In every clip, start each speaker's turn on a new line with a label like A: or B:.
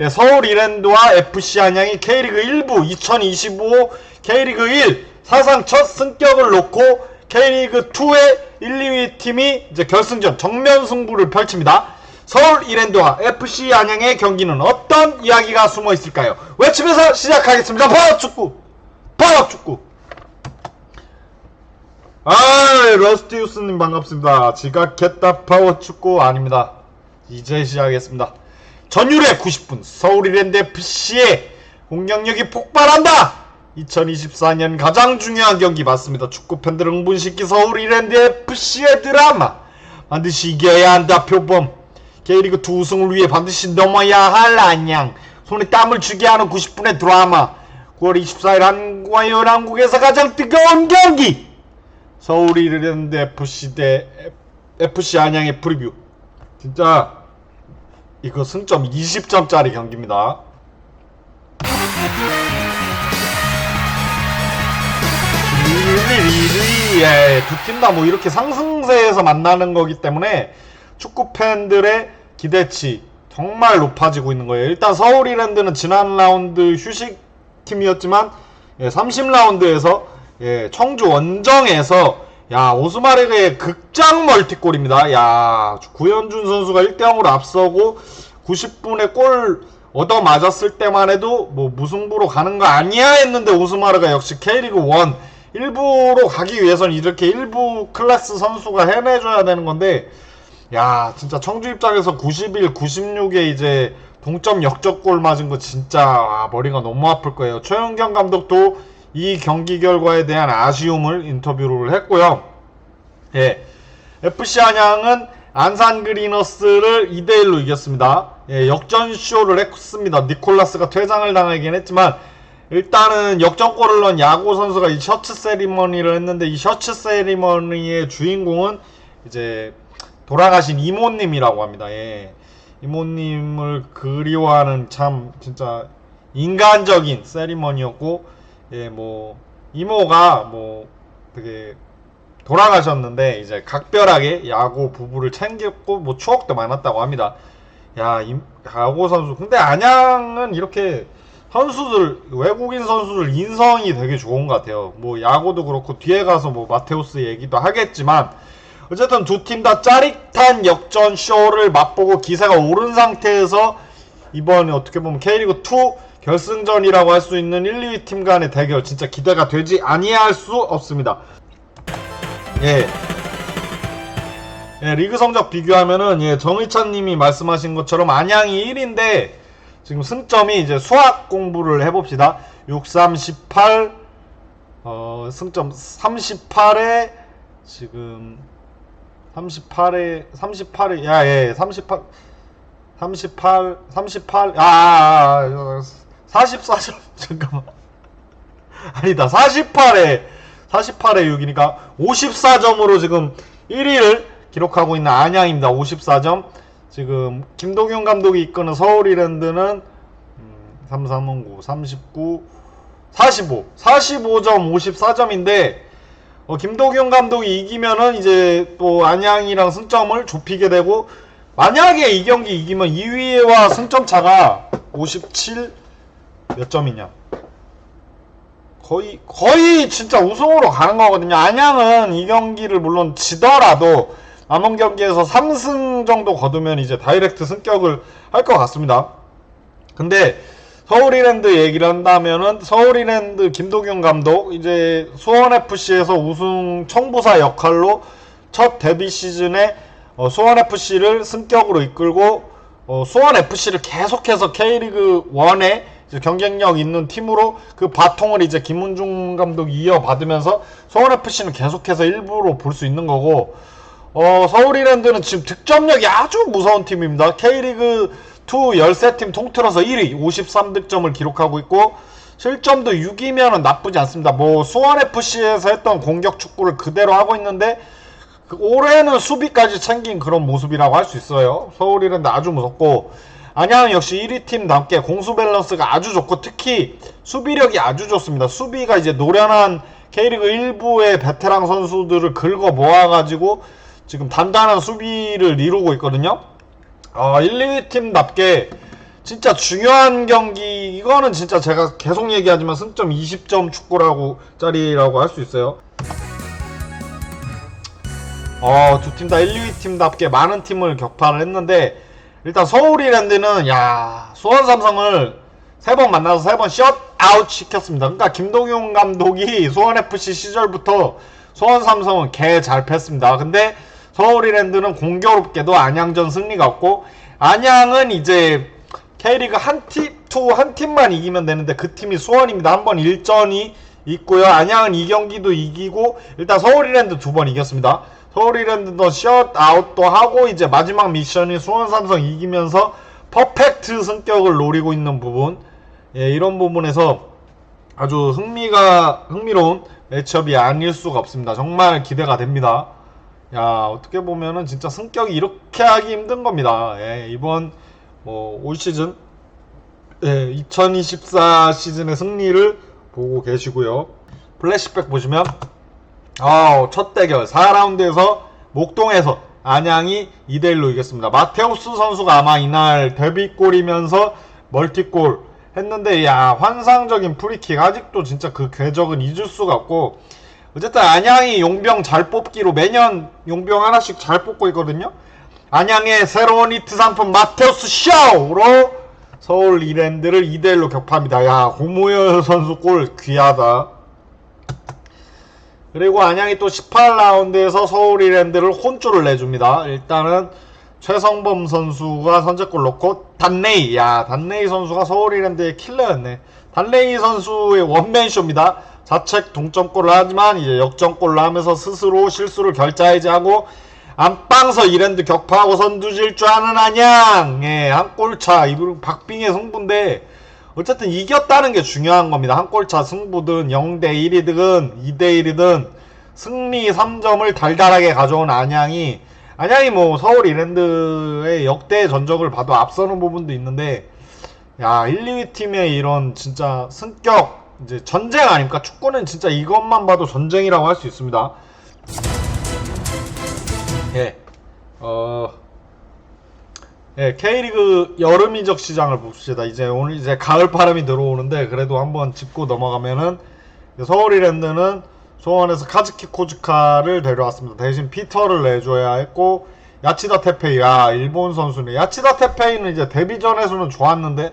A: 예, 서울 이랜드와 FC 안양이 K리그 1부 2025 K리그 1 사상 첫 승격을 놓고 K리그 2의 1, 2위 팀이 이제 결승전 정면 승부를 펼칩니다. 서울 이랜드와 FC 안양의 경기는 어떤 이야기가 숨어 있을까요? 외치면서 시작하겠습니다. 파워 축구, 파워 축구. 아, 러스티우스님 반갑습니다. 지각했다 파워 축구 아닙니다. 이제 시작하겠습니다. 전율의 90분 서울 이랜드 FC의 공격력이 폭발한다. 2024년 가장 중요한 경기 맞습니다. 축구 팬들 응분시키 서울 이랜드 FC의 드라마 반드시 이겨야 한다 표범. K리그 2 우승을 위해 반드시 넘어야 할 안양. 손에 땀을 쥐게 하는 90분의 드라마. 9월 24일 한국과 연합국에서 가장 뜨거운 경기. 서울 이랜드 FC 대 FC 안양의 프리뷰. 진짜 이거 승점 20점짜리 경기입니다. 예, 두팀 다 뭐 이렇게 상승세에서 만나는 거기 때문에 축구 팬들의 기대치 정말 높아지고 있는 거예요. 일단 서울 이랜드는 지난 라운드 휴식 팀이었지만 예, 30라운드에서 예, 청주 원정에서 야 오스마르의 극장 멀티골입니다. 야 구현준 선수가 1대0으로 앞서고 90분에 골 얻어 맞았을 때만 해도 뭐 무승부로 가는 거 아니야 했는데 오스마르가 역시 K리그 1 일부로 가기 위해서는 이렇게 일부 클래스 선수가 해내줘야 되는 건데 야 진짜 청주 입장에서 91, 96에 이제 동점 역적골 맞은 거 진짜 아, 머리가 너무 아플 거예요. 최영경 감독도 이 경기 결과에 대한 아쉬움을 인터뷰를 했고요. 예. FC 안양은 안산 그리너스를 2대1로 이겼습니다. 예, 역전쇼를 했습니다. 니콜라스가 퇴장을 당하긴 했지만 일단은 역전골을 넣은 야구 선수가 이 셔츠 세리머니를 했는데 이 셔츠 세리머니의 주인공은 이제 돌아가신 이모님이라고 합니다. 예. 이모님을 그리워하는 참 진짜 인간적인 세리머니였고 예, 뭐 이모가 뭐 되게 돌아가셨는데 이제 각별하게 야구 부부를 챙겼고 뭐 추억도 많았다고 합니다. 야, 이, 야구 선수. 근데 안양은 이렇게 선수들 외국인 선수들 인성이 되게 좋은 것 같아요. 뭐 야구도 그렇고 뒤에 가서 뭐 마테우스 얘기도 하겠지만 어쨌든 두 팀 다 짜릿한 역전 쇼를 맛보고 기세가 오른 상태에서 이번에 어떻게 보면 K리그 2 결승전이라고 할 수 있는 1, 2위 팀 간의 대결 진짜 기대가 되지 아니할 수 없습니다. 예. 예, 리그 성적 비교하면은 예, 정의찬 님이 말씀하신 것처럼 안양이 1인데 지금 승점이 이제 수학 공부를 해 봅시다. 6 3 18 어, 승점 38에 지금 38에 38에 야, 예, 38 38 38 아, 아, 아 44점 잠깐만. 아니다. 48에 48에 6이니까 54점으로 지금 1위를 기록하고 있는 안양입니다. 54점. 지금 김동현 감독이 이끄는 서울 이랜드는 음, 3309 39 45 45점 54점인데 어, 김도경 감독이 이기면은 이제 또 안양이랑 승점을 좁히게 되고 만약에 이 경기 이기면 2위와 승점 차가 57 몇 점이냐? 거의 거의 진짜 우승으로 가는 거거든요. 안양은 이 경기를 물론 지더라도 남은 경기에서 3승 정도 거두면 이제 다이렉트 승격을 할 것 같습니다. 근데 서울이랜드 얘기를 한다면은 서울이랜드 김도균 감독 이제 수원 FC에서 우승 청부사 역할로 첫 데뷔 시즌에 어, 수원 FC를 승격으로 이끌고 어, 수원 FC를 계속해서 K리그 1에 경쟁력 있는 팀으로 그 바통을 이제 김문중 감독이 이어받으면서 서울 FC는 계속해서 일부로 볼 수 있는 거고 어, 서울이랜드는 지금 득점력이 아주 무서운 팀입니다. K리그 2 13팀 통틀어서 1위 53득점을 기록하고 있고 실점도 6이면 나쁘지 않습니다. 뭐 수원 FC에서 했던 공격 축구를 그대로 하고 있는데 그 올해는 수비까지 챙긴 그런 모습이라고 할 수 있어요. 서울 이랜드 아주 무섭고 안양 역시 1위 팀답게 공수 밸런스가 아주 좋고 특히 수비력이 아주 좋습니다. 수비가 이제 노련한 K리그 1부의 베테랑 선수들을 긁어 모아가지고 지금 단단한 수비를 이루고 있거든요. 어, 1, 2위 팀답게 진짜 중요한 경기 이거는 진짜 제가 계속 얘기하지만 승점 20점 축구라고 짜리라고 할 수 있어요. 어, 두 팀 다 1, 2위 팀답게 많은 팀을 격파를 했는데 일단 서울이랜드는 야 수원 삼성을 세 번 만나서 세 번 셧아웃 시켰습니다. 그러니까 김동용 감독이 수원 FC 시절부터 수원 삼성은 개 잘 팼습니다. 근데 서울이랜드는 공교롭게도 안양전 승리가 없고 안양은 이제 K리그 한 팀, 투한 팀만 이기면 되는데 그 팀이 수원입니다. 한번 일전이 있고요. 안양은 이 경기도 이기고 일단 서울이랜드 두 번 이겼습니다. 서울이랜드도 셧아웃도 하고 이제 마지막 미션이 수원 삼성 이기면서 퍼펙트 승격을 노리고 있는 부분 예, 이런 부분에서 아주 흥미가 흥미로운 매치업이 아닐 수가 없습니다. 정말 기대가 됩니다. 야 어떻게 보면은 진짜 승격이 이렇게 하기 힘든 겁니다. 예, 이번 뭐 올 시즌 예, 2024 시즌의 승리를 보고 계시고요. 플래시백 보시면 어, 첫 대결 4라운드에서 목동에서 안양이 2대1로 이겼습니다. 마테우스 선수가 아마 이날 데뷔골이면서 멀티골 했는데 야 환상적인 프리킥 아직도 진짜 그 궤적은 잊을 수가 없고 어쨌든 안양이 용병 잘 뽑기로 매년 용병 하나씩 잘 뽑고 있거든요. 안양의 새로운 히트 상품 마테우스 쇼로 서울 이랜드를 2대1로 격파합니다. 야 고모여 선수 골 귀하다. 그리고 안양이 또 18라운드에서 서울 이랜드를 혼쭐을 내줍니다. 일단은 최성범 선수가 선제골 넣고 단레이 야 단레이 선수가 서울 이랜드의 킬러였네. 단레이 선수의 원맨쇼입니다. 자책 동점골을 하지만 이제 역전골을 하면서 스스로 실수를 결자해제하고 안방서 이랜드 격파하고 선두질 줄 아는 안양 예, 한 골차 이분 박빙의 승부인데 어쨌든 이겼다는 게 중요한 겁니다. 한 골 차 승부든 0대 1이든 2대 1이든 승리 3점을 달달하게 가져온 안양이 안양이 뭐 서울 이랜드의 역대 전적을 봐도 앞서는 부분도 있는데 야 1, 2위 팀의 이런 진짜 승격 이제 전쟁 아닙니까? 축구는 진짜 이것만 봐도 전쟁이라고 할 수 있습니다. 예. 어 예, K리그 여름 이적 시장을 봅시다. 이제 오늘 이제 가을 바람이 들어오는데 그래도 한번 짚고 넘어가면은 서울이랜드는 소원에서 카즈키 코즈카를 데려왔습니다. 대신 피터를 내줘야 했고 야치다 테페이 야 일본 선수네. 야치다 테페이는 이제 데뷔전에서는 좋았는데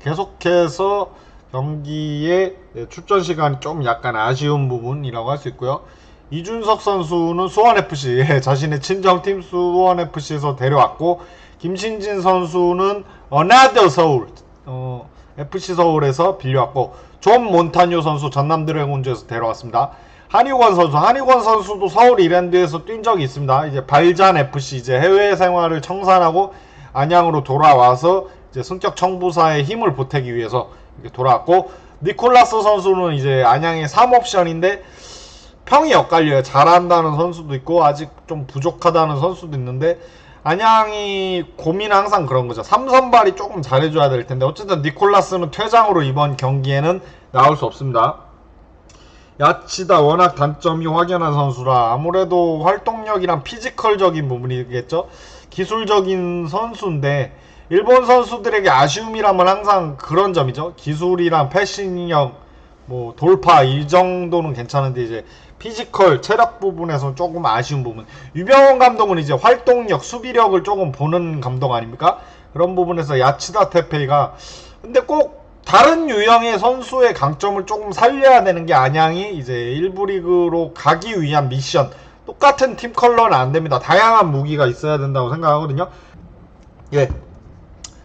A: 계속해서 경기에 출전 시간이 좀 약간 아쉬운 부분이라고 할 수 있고요. 이준석 선수는 수원FC 예, 자신의 친정팀 수원FC에서 데려왔고 김신진 선수는 어나더 서울 어, FC 서울에서 빌려왔고 존 몬타뉴 선수 전남 드래곤즈에서 데려왔습니다. 한희권 선수, 한희권 선수도 서울 이랜드에서 뛴 적이 있습니다. 이제 발잔 FC 이제 해외 생활을 청산하고 안양으로 돌아와서 이제 승격 청부사의 힘을 보태기 위해서 이렇게 돌아왔고 니콜라스 선수는 이제 안양의 3옵션인데 평이 엇갈려요. 잘한다는 선수도 있고 아직 좀 부족하다는 선수도 있는데 안양이 고민은 항상 그런 거죠. 삼선발이 조금 잘해줘야 될 텐데 어쨌든 니콜라스는 퇴장으로 이번 경기에는 나올 수 없습니다. 야치다 워낙 단점이 확연한 선수라 아무래도 활동력이랑 피지컬적인 부분이겠죠. 기술적인 선수인데 일본 선수들에게 아쉬움이라면 항상 그런 점이죠. 기술이랑 패싱력, 뭐 돌파 이 정도는 괜찮은데 이제 피지컬 체력 부분에서 조금 아쉬운 부분. 유병원 감독은 이제 활동력, 수비력을 조금 보는 감독 아닙니까? 그런 부분에서 야치다 테페이가 근데 꼭 다른 유형의 선수의 강점을 조금 살려야 되는 게 안양이 이제 1부 리그로 가기 위한 미션. 똑같은 팀 컬러는 안 됩니다. 다양한 무기가 있어야 된다고 생각하거든요. 예.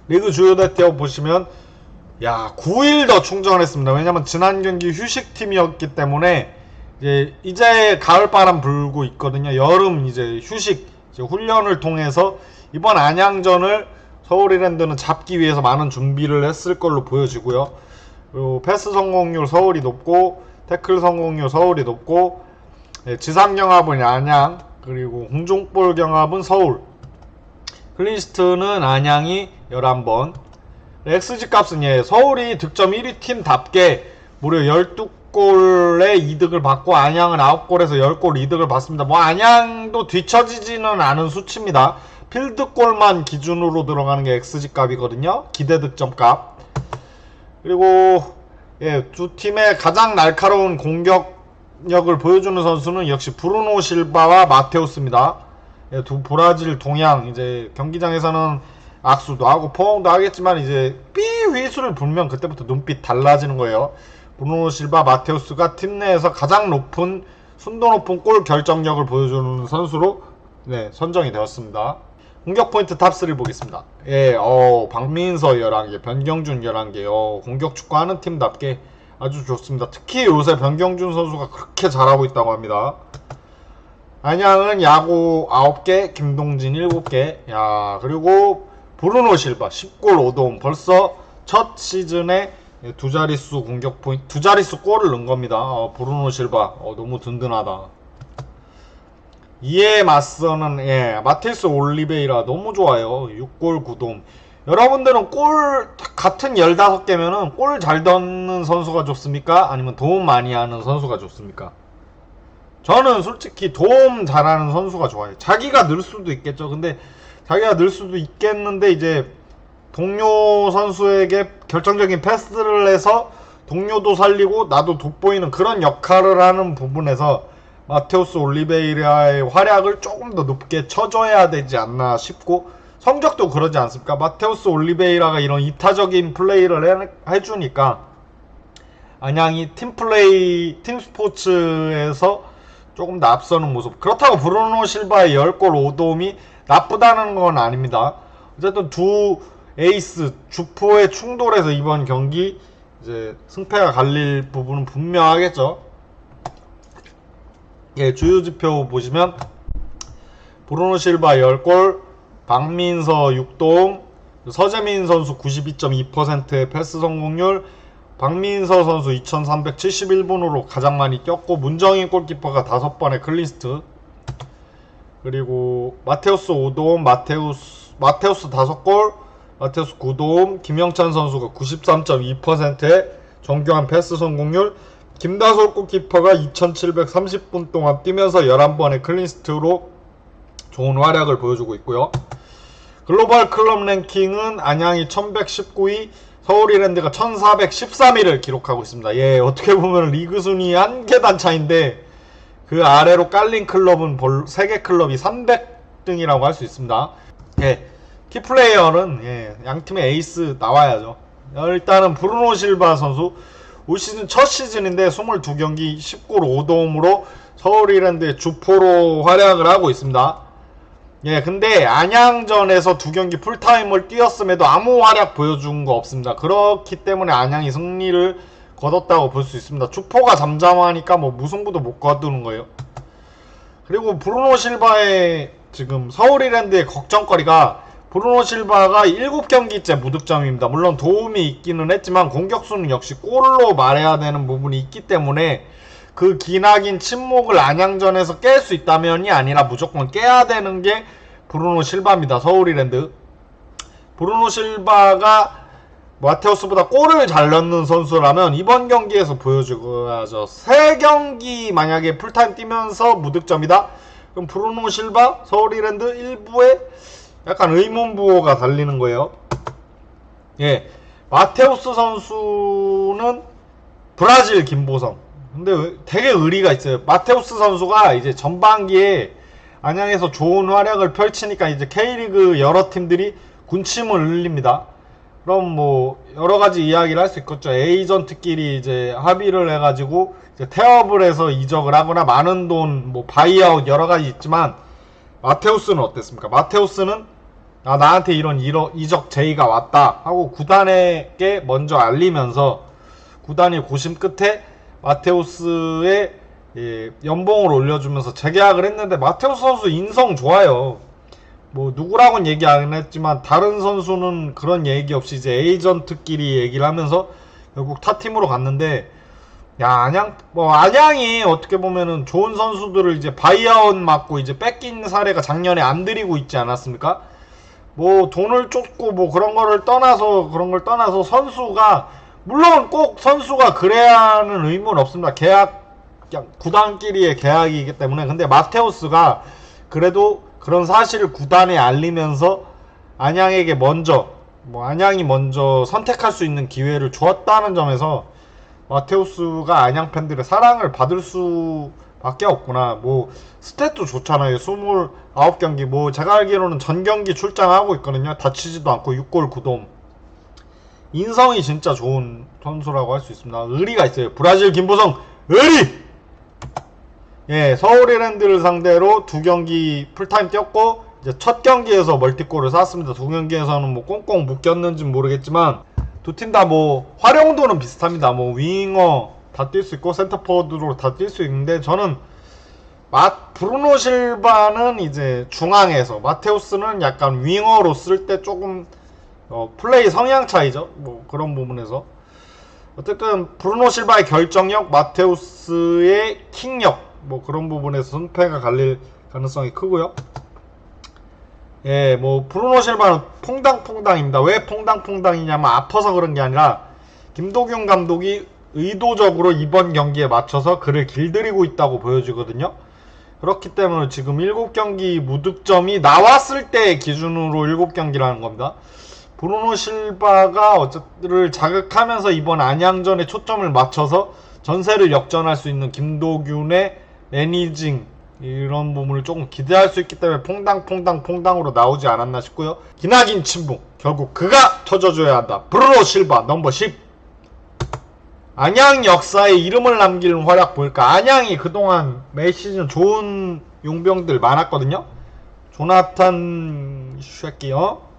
A: 리그 주요 대표 보시면 야 9일 더 충전했습니다. 왜냐면 지난 경기 휴식 팀이었기 때문에 이제 이제 가을 바람 불고 있거든요. 여름 이제 휴식 이제 훈련을 통해서 이번 안양전을 서울이랜드는 잡기 위해서 많은 준비를 했을 걸로 보여지고요. 그리고 패스 성공률 서울이 높고 태클 성공률 서울이 높고 예, 지상 경합은 안양 그리고 공중볼 경합은 서울 클린스트는 안양이 11번 XG 값은 예, 서울이 득점 1위 팀답게 무려 12 골의 이득을 받고 안양은 9골에서 10골 이득을 받습니다. 뭐 안양도 뒤처지지는 않은 수치입니다. 필드골만 기준으로 들어가는 게 XG 값이거든요. 기대 득점 값. 그리고 예, 두 팀의 가장 날카로운 공격력을 보여주는 선수는 역시 브루노 실바와 마테우스입니다. 예, 두 브라질 동양 이제 경기장에서는 악수도 하고 포옹도 하겠지만 이제 삐 휘수를 불면 그때부터 눈빛 달라지는 거예요. 브루노 실바 마테우스가 팀 내에서 가장 높은 순도 높은 골 결정력을 보여주는 선수로 네, 선정이 되었습니다. 공격 포인트 탑3 보겠습니다. 예, 어, 박민서 11개, 변경준 11개, 어, 공격 축구 하는 팀답게 아주 좋습니다. 특히 요새 변경준 선수가 그렇게 잘하고 있다고 합니다. 안양은 야구 9개, 김동진 7개, 야, 그리고 브루노 실바 10골 5도움 벌써 첫 시즌에 두 자릿수 공격 포인트, 두 자릿수 골을 넣은 겁니다. 어, 브루노 실바, 어, 너무 든든하다. 이에 맞서는 예, 마테스 올리베이라 너무 좋아요. 6골 9도움. 여러분들은 골 같은 15개면은 골 잘 넣는 선수가 좋습니까? 아니면 도움 많이 하는 선수가 좋습니까? 저는 솔직히 도움 잘하는 선수가 좋아요. 자기가 늘 수도 있겠죠. 근데 자기가 늘 수도 있겠는데 이제 동료 선수에게 결정적인 패스를 해서 동료도 살리고 나도 돋보이는 그런 역할을 하는 부분에서 마테우스 올리베이라의 활약을 조금 더 높게 쳐줘야 되지 않나 싶고 성적도 그러지 않습니까? 마테우스 올리베이라가 이런 이타적인 플레이를 해, 해주니까 안양이 팀플레이, 팀스포츠에서 조금 더 앞서는 모습. 그렇다고 브루노 실바의 10골 5도움이 나쁘다는 건 아닙니다. 어쨌든 두 에이스 주포의 충돌에서 이번 경기 이제 승패가 갈릴 부분은 분명하겠죠. 예, 주요 지표 보시면 브루노 실바 10골, 박민서 6도움, 서재민 선수 92.2%의 패스 성공률, 박민서 선수 2371분으로 가장 많이 꼈고 문정인 골키퍼가 5번의 클린스트 그리고 마테우스 5도움, 마테우스 마테우스 5골, 마테우스 9도움, 김영찬 선수가 93.2%의 정교한 패스 성공률, 김다솔 골키퍼가 2730분 동안 뛰면서 11번의 클린스트로 좋은 활약을 보여주고 있고요. 글로벌 클럽 랭킹은 안양이 1119위, 서울이랜드가 1413위를 기록하고 있습니다. 예, 어떻게 보면 리그 순위 한 계단 차인데 그 아래로 깔린 클럽은 볼, 3개 클럽이 300등이라고 할 수 있습니다. 예, 키플레이어는 예, 양 팀의 에이스 나와야죠. 일단은 브루노 실바 선수 올 시즌 첫 시즌인데 22경기 19골 5도움으로 서울 이랜드의 주포로 활약을 하고 있습니다. 예, 근데 안양전에서 두 경기 풀타임을 뛰었음에도 아무 활약 보여준 거 없습니다. 그렇기 때문에 안양이 승리를 거뒀다고 볼 수 있습니다. 주포가 잠잠하니까 뭐 무승부도 못 거두는 거예요. 그리고 브루노 실바의 지금 서울 이랜드의 걱정거리가 브루노 실바가 7경기째 무득점입니다. 물론 도움이 있기는 했지만 공격수는 역시 골로 말해야 되는 부분이 있기 때문에 그 기나긴 침묵을 안양전에서 깰 수 있다면이 아니라 무조건 깨야 되는 게 브루노 실바입니다. 서울이랜드. 브루노 실바가 마테우스보다 골을 잘 넣는 선수라면 이번 경기에서 보여줘야죠. 세 경기 만약에 풀타임 뛰면서 무득점이다? 그럼 브루노 실바, 서울이랜드 일부에 약간 의문부호가 달리는 거예요. 예. 마테우스 선수는 브라질 김보성. 근데 왜- 되게 의리가 있어요. 마테우스 선수가 이제 전반기에 안양에서 좋은 활약을 펼치니까 이제 K리그 여러 팀들이 군침을 흘립니다. 그럼 뭐 여러 가지 이야기를 할 수 있겠죠. 에이전트끼리 이제 합의를 해가지고 이제 태업을 해서 이적을 하거나 많은 돈 뭐 바이아웃 여러 가지 있지만 마테우스는 어땠습니까? 마테우스는 아 나한테 이런 이러- 이적 제의가 왔다 하고 구단에게 먼저 알리면서 구단이 고심 끝에 마테우스의 예, 연봉을 올려주면서 재계약을 했는데 마테우스 선수 인성 좋아요. 뭐 누구라고는 얘기 안 했지만 다른 선수는 그런 얘기 없이 이제 에이전트끼리 얘기를 하면서 결국 타 팀으로 갔는데 야 안양 뭐 안양이 어떻게 보면은 좋은 선수들을 이제 바이아웃 맞고 이제 뺏긴 사례가 작년에 안 들이고 있지 않았습니까? 뭐 돈을 쫓고 뭐 그런 거를 떠나서 그런 걸 떠나서 선수가 물론 꼭 선수가 그래야 하는 의무는 없습니다. 계약 그냥 구단끼리의 계약이기 때문에 근데 마테우스가 그래도 그런 사실을 구단에 알리면서 안양에게 먼저 뭐 안양이 먼저 선택할 수 있는 기회를 주었다는 점에서 마테우스가 안양 팬들의 사랑을 받을 수밖에 없구나. 뭐 스탯도 좋잖아요. 29경기 뭐 제가 알기로는 전 경기 출장하고 있거든요. 다치지도 않고 6골 9돔. 인성이 진짜 좋은 선수라고 할 수 있습니다. 의리가 있어요. 브라질 김보성 의리. 예, 서울 이랜드를 상대로 두 경기 풀타임 뛰었고 이제 첫 경기에서 멀티골을 쐈습니다. 두 경기에서는 뭐 꽁꽁 묶였는지 모르겠지만 두 팀 다 뭐 활용도는 비슷합니다. 뭐 윙어 다 뛸 수 있고 센터포드로 다 뛸 수 있는데 저는 마 브루노 실바는 이제 중앙에서 마테우스는 약간 윙어로 쓸 때 조금 어, 플레이 성향 차이죠. 뭐 그런 부분에서 어쨌든 브루노 실바의 결정력, 마테우스의 킥력 뭐 그런 부분에서 승패가 갈릴 가능성이 크고요. 예, 뭐 브루노 실바는 퐁당퐁당입니다. 왜 퐁당퐁당이냐면 아파서 그런 게 아니라 김도균 감독이 의도적으로 이번 경기에 맞춰서 그를 길들이고 있다고 보여지거든요. 그렇기 때문에 지금 7경기 무득점이 나왔을 때 기준으로 7경기라는 겁니다. 브루노 실바가 어쨌든 자극하면서 이번 안양전에 초점을 맞춰서 전세를 역전할 수 있는 김도균의 매니징 이런 부분을 조금 기대할 수 있기 때문에 퐁당퐁당 퐁당으로 나오지 않았나 싶고요. 기나긴 침묵 결국 그가 터져줘야 한다. 브루노 실바 넘버 10 안양 역사에 이름을 남기는 활약 보일까? 안양이 그동안 매 시즌 좋은 용병들 많았거든요. 조나탄 어?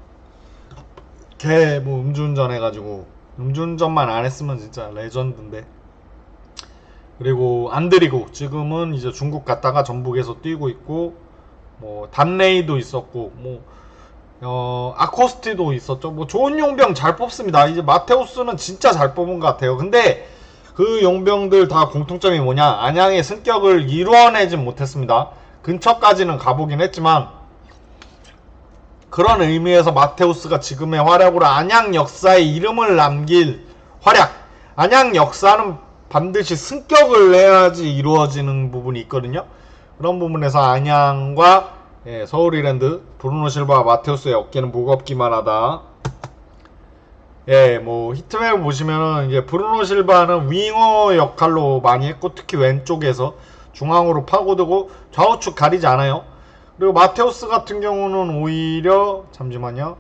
A: 걔뭐 음주운전 해가지고 음주운전만 안 했으면 진짜 레전드인데 그리고 안드리고 지금은 이제 중국 갔다가 전북에서 뛰고 있고 뭐 단레이도 있었고 뭐 어, 아코스티도 있었죠. 뭐 좋은 용병 잘 뽑습니다. 이제 마테우스는 진짜 잘 뽑은 것 같아요. 근데 그 용병들 다 공통점이 뭐냐? 안양의 승격을 이루어내진 못했습니다. 근처까지는 가보긴 했지만 그런 의미에서 마테우스가 지금의 활약으로 안양 역사에 이름을 남길 활약. 안양 역사는 반드시 승격을 해야지 이루어지는 부분이 있거든요. 그런 부분에서 안양과 예, 서울이랜드 브루노 실바 마테우스의 어깨는 무겁기만 하다. 예, 뭐 히트맵을 보시면은 이제 브루노 실바는 윙어 역할로 많이 했고 특히 왼쪽에서 중앙으로 파고들고 좌우측 가리지 않아요. 그리고 마테우스 같은 경우는 오히려 잠시만요.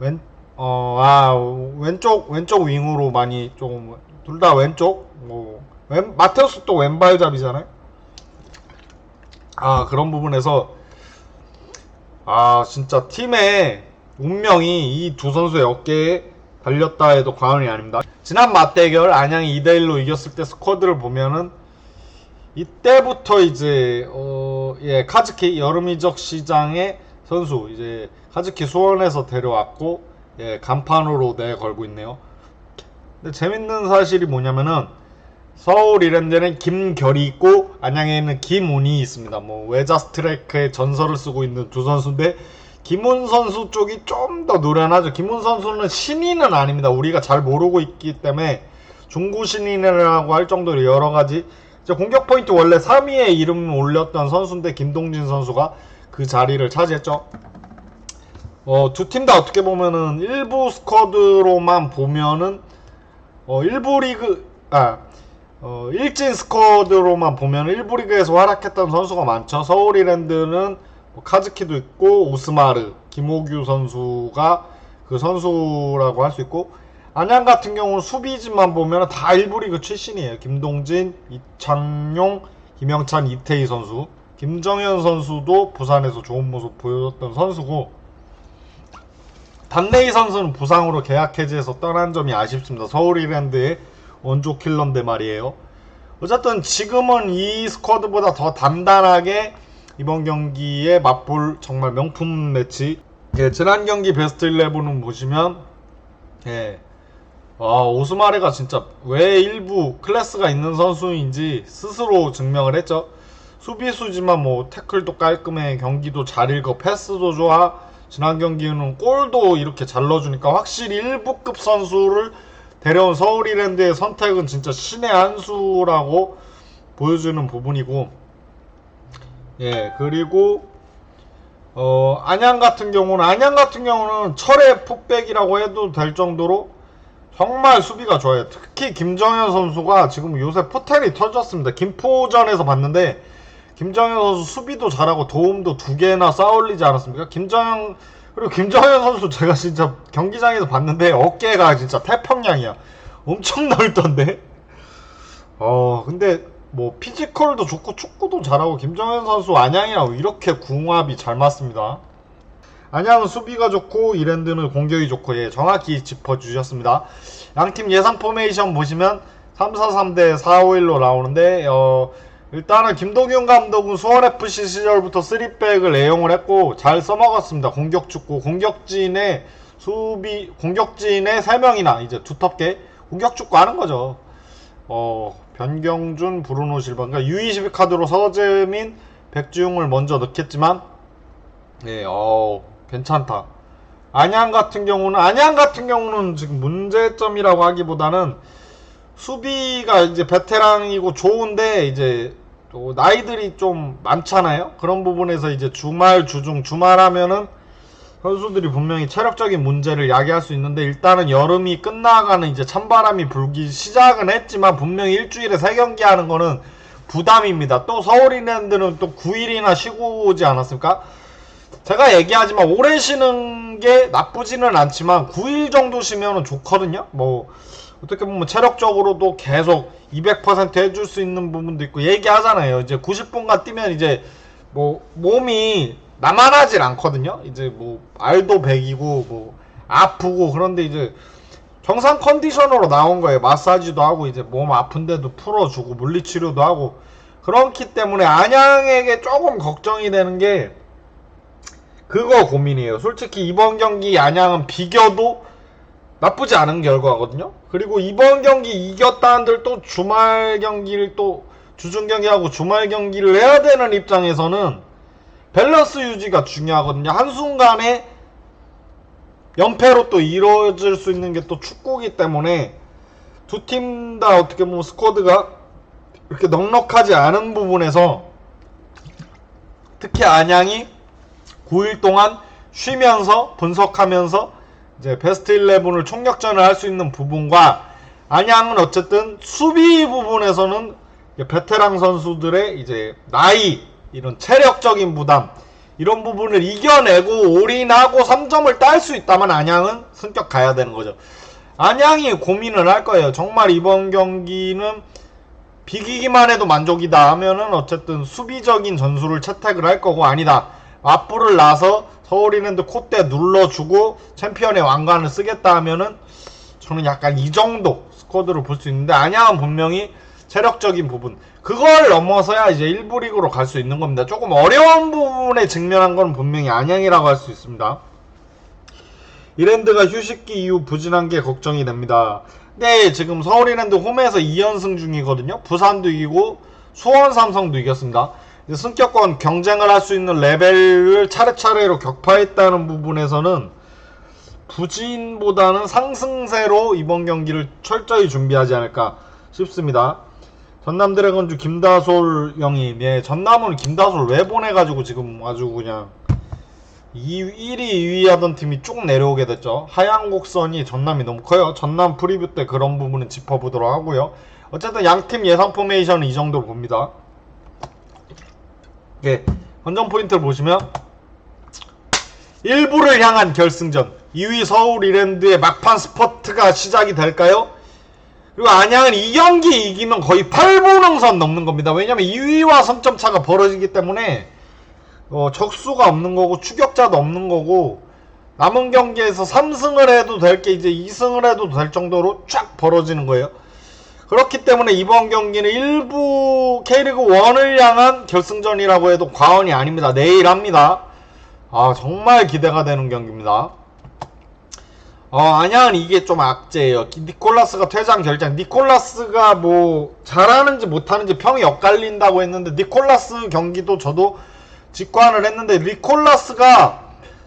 A: 왼 어, 아, 왼쪽 왼쪽 윙으로 많이 조금 둘 다 왼쪽 뭐 왼, 마테우스 또 왼발잡이잖아요. 아 그런 부분에서 아 진짜 팀의 운명이 이 두 선수의 어깨에 달렸다 해도 과언이 아닙니다. 지난 맞대결 안양이 2대1로 이겼을 때 스쿼드를 보면은 이때부터 이제 어, 예 카즈키 여름 이적 시장의 선수 이제 카즈키 수원에서 데려왔고 예 간판으로 내걸고 있네요. 근데 재밌는 사실이 뭐냐면은 서울 이랜드는 김결이 있고 안양에는 김운이 있습니다. 뭐 외자 스트라이크의 전설을 쓰고 있는 두 선수인데 김운 선수 쪽이 좀 더 노련하죠. 김운 선수는 신인은 아닙니다. 우리가 잘 모르고 있기 때문에 중구 신인이라고 할 정도로 여러 가지 공격 포인트 원래 3위에 이름 올렸던 선수인데 김동진 선수가 그 자리를 차지했죠. 어, 두 팀 다 어떻게 보면은 일부 스쿼드로만 보면은 어, 일부 리그 아 어, 일진 스쿼드로만 보면 일부 리그에서 활약했던 선수가 많죠. 서울이랜드는 뭐 카즈키도 있고 오스마르, 김호규 선수가 그 선수라고 할 수 있고 안양 같은 경우는 수비진만 보면 다 일부 리그 출신이에요. 김동진, 이창용, 김영찬, 이태희 선수, 김정현 선수도 부산에서 좋은 모습 보여줬던 선수고 단내이 선수는 부상으로 계약 해지해서 떠난 점이 아쉽습니다. 서울 이랜드의 원조 킬러인데 말이에요. 어쨌든 지금은 이 스쿼드보다 더 단단하게 이번 경기에 맛볼 정말 명품 매치. 예, 지난 경기 베스트 11은 보시면 예. 아, 오스마레가 진짜 왜 일부 클래스가 있는 선수인지 스스로 증명을 했죠. 수비수지만 뭐 태클도 깔끔해, 경기도 잘 읽어, 패스도 좋아. 지난 경기는 골도 이렇게 잘 넣어주니까 확실히 1부급 선수를 데려온 서울이랜드의 선택은 진짜 신의 한 수라고 보여주는 부분이고 예 그리고 어, 안양 같은 경우는, 안양 같은 경우는 철의 폭백이라고 해도 될 정도로 정말 수비가 좋아요. 특히 김정현 선수가 지금 요새 포텐이 터졌습니다. 김포전에서 봤는데, 김정현 선수 수비도 잘하고 도움도 두 개나 쌓아올리지 않았습니까? 김정현, 그리고 김정현 선수 제가 진짜 경기장에서 봤는데 어깨가 진짜 태평양이야. 엄청 넓던데? 어, 근데 뭐 피지컬도 좋고 축구도 잘하고 김정현 선수 안양이랑 이렇게 궁합이 잘 맞습니다. 안양은 수비가 좋고 이랜드는 공격이 좋고 예, 정확히 짚어주셨습니다. 양팀 예상 포메이션 보시면 3-4-3대 4-5-1로 나오는데 어, 일단은 김동균 감독은 수원FC 시절부터 3백을 애용을 했고 잘 써먹었습니다. 공격 축구, 공격진의 수비, 공격진의 3명이나 이제 두텁게 공격 축구 하는 거죠. 어, 변경준, 브루노 실바. 그러니까 U22 카드로 서재민, 백지웅을 먼저 넣겠지만, 예, 어, 괜찮다. 안양 같은 경우는, 안양 같은 경우는 지금 문제점이라고 하기보다는 수비가 이제 베테랑이고 좋은데, 이제 또 나이들이 좀 많잖아요? 그런 부분에서 이제 주말, 주중, 주말 하면은 선수들이 분명히 체력적인 문제를 야기할 수 있는데 일단은 여름이 끝나가는 이제 찬바람이 불기 시작은 했지만 분명히 일주일에 세 경기 하는 거는 부담입니다. 또 서울이랜드는 또 9일이나 쉬고 오지 않았습니까? 제가 얘기하지만 오래 쉬는 게 나쁘지는 않지만 9일 정도 쉬면은 좋거든요. 뭐 어떻게 보면 체력적으로도 계속 200% 해줄 수 있는 부분도 있고 얘기하잖아요. 이제 90분간 뛰면 이제 뭐 몸이 나만하질 않거든요. 이제 뭐 알도 백이고 뭐 아프고 그런데 이제 정상 컨디션으로 나온 거예요. 마사지도 하고 이제 몸 아픈데도 풀어주고 물리치료도 하고 그렇기 때문에 안양에게 조금 걱정이 되는 게 그거 고민이에요. 솔직히 이번 경기 안양은 비겨도 나쁘지 않은 결과거든요. 그리고 이번 경기 이겼다 한들 또 주말 경기를 또 주중 경기하고 주말 경기를 해야 되는 입장에서는 밸런스 유지가 중요하거든요. 한순간에 연패로 또 이루어질 수 있는 게 또 축구기 때문에 두 팀 다 어떻게 보면 스쿼드가 이렇게 넉넉하지 않은 부분에서 특히 안양이 9일 동안 쉬면서 분석하면서 이제 베스트 11을 총력전을 할 수 있는 부분과 안양은 어쨌든 수비 부분에서는 베테랑 선수들의 이제 나이 이런 체력적인 부담 이런 부분을 이겨내고 올인하고 3점을 딸 수 있다면 안양은 승격 가야 되는 거죠. 안양이 고민을 할 거예요. 정말 이번 경기는 비기기만 해도 만족이다 하면은 어쨌든 수비적인 전술을 채택을 할 거고 아니다. 맞불을 나서 서울이랜드 콧대 눌러주고 챔피언의 왕관을 쓰겠다 하면은 저는 약간 이 정도 스쿼드를 볼수 있는데 안양은 분명히 체력적인 부분 그걸 넘어서야 이제 1부 리그로 갈 수 있는 겁니다. 조금 어려운 부분에 직면한 건 분명히 안양이라고 할 수 있습니다. 이랜드가 휴식기 이후 부진한 게 걱정이 됩니다. 네, 지금 서울 이랜드 홈에서 2연승 중이거든요. 부산도 이기고 수원 삼성도 이겼습니다. 승격권 경쟁을 할 수 있는 레벨을 차례차례로 격파했다는 부분에서는 부진보다는 상승세로 이번 경기를 철저히 준비하지 않을까 싶습니다. 전남 드래곤즈 김다솔 형님, 예, 전남을 김다솔 왜 보내가지고 지금 아주 그냥 2, 1위, 2위 하던 팀이 쭉 내려오게 됐죠. 하향 곡선이 전남이 너무 커요. 전남 프리뷰 때 그런 부분은 짚어보도록 하고요. 어쨌든 양팀 예상 포메이션은 이 정도로 봅니다. 예, 원정 포인트를 보시면 1부를 향한 결승전 2위 서울 이랜드의 막판 스퍼트가 시작이 될까요? 그리고 안양은 이 경기 이기면 거의 8분응선 넘는 겁니다. 왜냐면 2위와 3점 차가 벌어지기 때문에 어, 적수가 없는 거고 추격자도 없는 거고 남은 경기에서 3승을 해도 될 게 이제 2승을 해도 될 정도로 쫙 벌어지는 거예요. 그렇기 때문에 이번 경기는 일부 K리그 1을 향한 결승전이라고 해도 과언이 아닙니다. 내일 합니다. 아 정말 기대가 되는 경기입니다. 어, 안양은 이게 좀 악재예요. 니콜라스가 퇴장 결정. 니콜라스가 뭐 잘하는지 못하는지 평이 엇갈린다고 했는데 니콜라스 경기도 저도 직관을 했는데 니콜라스가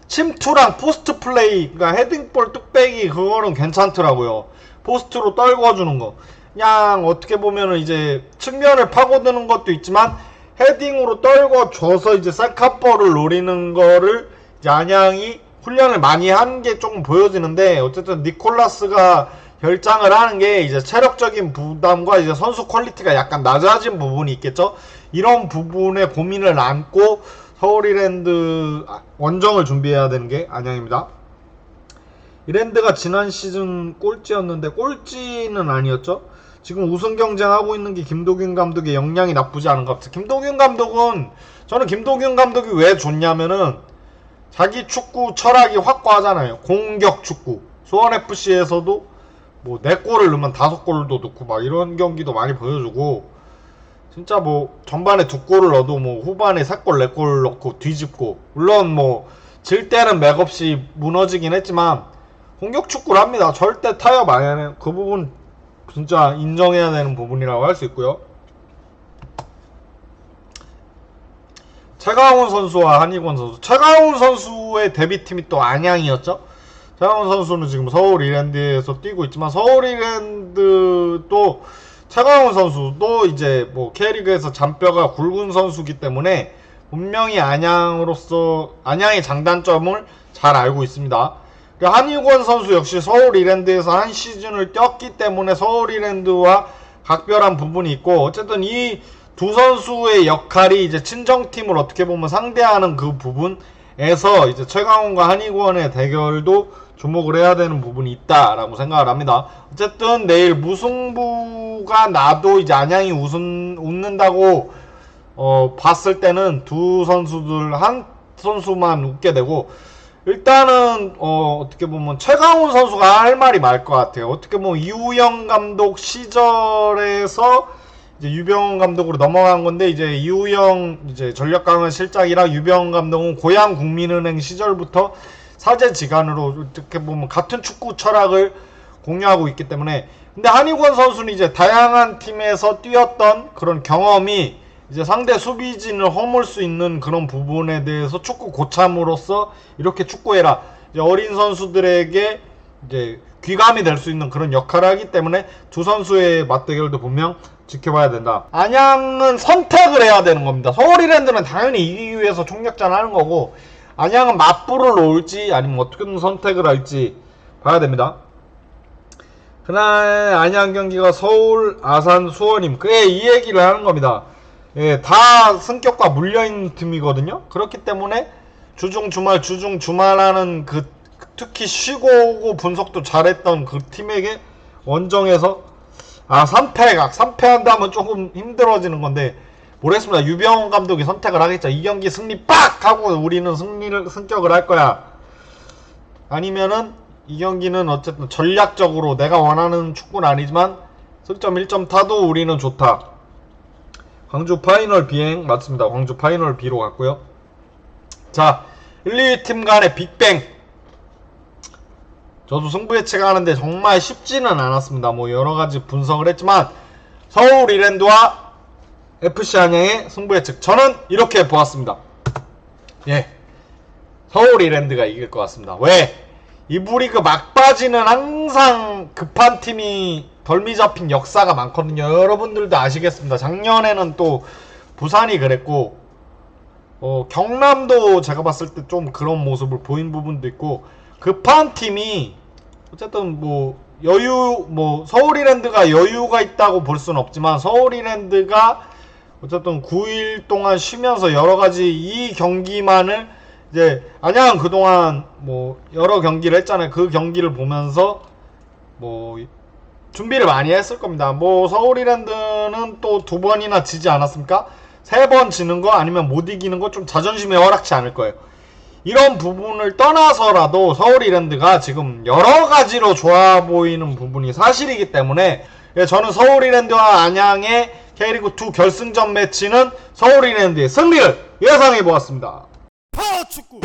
A: 침투랑 포스트 플레이, 그러니까 헤딩볼 뚝배기 그거는 괜찮더라고요. 포스트로 떨궈주는 거. 그냥 어떻게 보면은 이제 측면을 파고드는 것도 있지만 헤딩으로 떨궈 줘서 이제 쌍카퍼를 노리는 거를 안양이 훈련을 많이 한 게 조금 보여지는데 어쨌든 니콜라스가 결장을 하는 게 이제 체력적인 부담과 이제 선수 퀄리티가 약간 낮아진 부분이 있겠죠. 이런 부분에 고민을 안고 서울이랜드 원정을 준비해야 되는 게 안양입니다. 이랜드가 지난 시즌 꼴찌였는데 꼴찌는 아니었죠. 지금 우승 경쟁하고 있는 게 김도균 감독의 역량이 나쁘지 않은 것 같아요. 김도균 감독은 저는 김도균 감독이 왜 좋냐면은 자기 축구 철학이 확고하잖아요. 공격 축구. 수원 FC에서도 뭐 네 골을 넣으면 다섯 골도 넣고 막 이런 경기도 많이 보여주고 진짜 뭐 전반에 두 골을 넣어도 뭐 후반에 세 골, 네 골 넣고 뒤집고 물론 뭐 질 때는 맥없이 무너지긴 했지만 공격 축구를 합니다. 절대 타협 안 해요. 그 부분 진짜 인정해야 되는 부분이라고 할 수 있고요. 최강훈 선수와 한희권 선수. 최강훈 선수의 데뷔팀이 또 안양이었죠. 최강훈 선수는 지금 서울 이랜드에서 뛰고 있지만 서울 이랜드도 최강훈 선수도 이제 뭐 K리그에서 잔뼈가 굵은 선수기 때문에 분명히 안양으로서 안양의 장단점을 잘 알고 있습니다. 그 한희권 선수 역시 서울 이랜드에서 한 시즌을 뛰었기 때문에 서울 이랜드와 각별한 부분이 있고 어쨌든 이 두 선수의 역할이 이제 친정팀을 어떻게 보면 상대하는 그 부분에서 이제 최강훈과 한희권의 대결도 주목을 해야 되는 부분이 있다라고 생각을 합니다. 어쨌든 내일 무승부가 나도 이제 안양이 웃은, 웃는다고 어, 봤을 때는 두 선수들 한 선수만 웃게 되고 일단은 어, 어떻게 보면 최강훈 선수가 할 말이 많을 것 같아요. 어떻게 보면 이우영 감독 시절에서 이제 유병훈 감독으로 넘어간 건데 이제 이우영 이제 전력 강은 실장이랑 유병훈 감독은 고향 국민은행 시절부터 사제지간으로 어떻게 보면 같은 축구 철학을 공유하고 있기 때문에 근데 한희권 선수는 이제 다양한 팀에서 뛰었던 그런 경험이 이제 상대 수비진을 허물 수 있는 그런 부분에 대해서 축구 고참으로서 이렇게 축구해라. 이제 어린 선수들에게 이제 귀감이 될 수 있는 그런 역할을 하기 때문에 두 선수의 맞대결도 분명 지켜봐야 된다. 안양은 선택을 해야 되는 겁니다. 서울이랜드는 당연히 이기기 위해서 총력전 하는 거고 안양은 맞불을 놓을지 아니면 어떻게든 선택을 할지 봐야 됩니다. 그날 안양 경기가 서울, 아산, 수원임. 그래 이 얘기를 하는 겁니다. 예, 다 승격과 물려있는 팀이거든요. 그렇기 때문에 주중 주말 주중 주말하는 그 특히 쉬고 오고 분석도 잘했던 그 팀에게 원정에서 아 3패가 3패 한다면 조금 힘들어지는 건데 모르겠습니다. 유병훈 감독이 선택을 하겠죠. 이 경기 승리 빡 하고 우리는 승리를 승격을 할 거야. 아니면은 이 경기는 어쨌든 전략적으로 내가 원하는 축구는 아니지만 승점 1점 타도 우리는 좋다. 광주 파이널 비행 맞습니다. 광주 파이널 B로 갔고요. 자, 1, 2팀 간의 빅뱅. 저도 승부 예측하는데 정말 쉽지는 않았습니다. 뭐 여러 가지 분석을 했지만 서울 이랜드와 FC 한양의 승부 예측 저는 이렇게 보았습니다. 예. 서울 이랜드가 이길 것 같습니다. 왜? 이브리그 막바지는 항상 급한 팀이 덜미 잡힌 역사가 많거든요. 여러분들도 아시겠습니다. 작년에는 또 부산이 그랬고 어, 경남도 제가 봤을 때 좀 그런 모습을 보인 부분도 있고 급한 팀이 어쨌든 뭐 여유 뭐 서울이랜드가 여유가 있다고 볼 수는 없지만 서울이랜드가 어쨌든 9일 동안 쉬면서 여러 가지 이 경기만을 이제 안양은 그동안 뭐 여러 경기를 했잖아요. 그 경기를 보면서 뭐 준비를 많이 했을 겁니다. 뭐 서울이랜드는 또 두 번이나 지지 않았습니까? 세 번 지는 거 아니면 못 이기는 거 좀 자존심에 허락치 않을 거예요. 이런 부분을 떠나서라도 서울이랜드가 지금 여러 가지로 좋아 보이는 부분이 사실이기 때문에 예, 저는 서울이랜드와 안양의 K리그2 결승전 매치는 서울이랜드의 승리를 예상해 보았습니다.
B: 파워축구